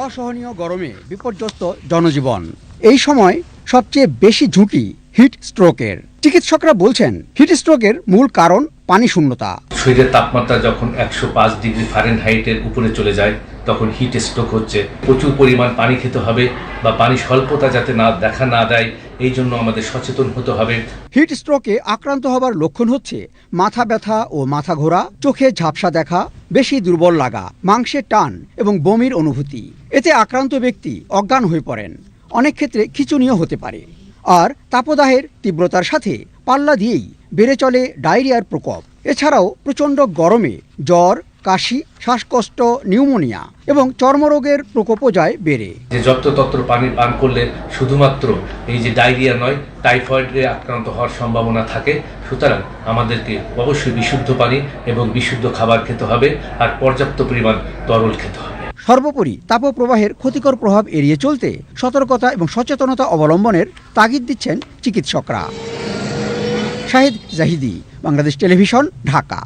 অসহনীয় গরমে বিপর্যস্ত জনজীবন। এই সময় সবচেয়ে বেশি ঝুঁকি হিট স্ট্রোকের। চিকিৎসকরা বলছেন, হিট স্ট্রোকের মূল কারণ পানি শূন্যতা শরীরের তাপমাত্রা যখন একশো পাঁচ ডিগ্রি ফারেনহাইটের উপরে চলে যায়, তখন হিট স্ট্রোক হচ্ছে। প্রচুর পরিমাণ পানি খেতে হবে বা পানি স্বল্পতা যাতে না দেখা না দেয় এই জন্য আমাদের সচেতন হতে হবে। হিট স্ট্রোকে আক্রান্ত হবার লক্ষণ হচ্ছে মাথা ব্যথা ও মাথা ঘোরা, চোখে ঝাপসা দেখা, বেশি দুর্বল লাগা, মাংসের টান এবং বমির অনুভূতি। এতে আক্রান্ত ব্যক্তি অজ্ঞান হয়ে পড়েন। অনেক ক্ষেত্রে খিচুনিও হতে পারে। আর তাপদাহের তীব্রতার সাথে পাল্লা দিয়েই বেড়ে চলে ডায়রিয়ার প্রকোপ। এছাড়াও প্রচণ্ড গরমে জ্বর কাশি শ্বাসকষ্ট নিউমোনিয়া এবং চর্মরোগের প্রকোপও যায় বেড়ে। যে যত্রতত্র পানি পান করলে শুধুমাত্র এই যে ডায়রিয়া নয় টাইফয়েডে আক্রান্ত হওয়ার সম্ভাবনা থাকে। সুতরাং আমাদেরকে অবশ্যই বিশুদ্ধ পানি এবং বিশুদ্ধ খাবার খেতে হবে আর পর্যাপ্ত পরিমাণ তরল খেতে হবে। সর্বোপরি তাপপ্রবাহের ক্ষতিকর প্রভাব এড়িয়ে চলতে সতর্কতা এবং সচেতনতা অবলম্বনের তাগিদ দিচ্ছেন চিকিৎসকরা। শাহিদ জাহিদি বাংলাদেশ টেলিভিশন ঢাকা।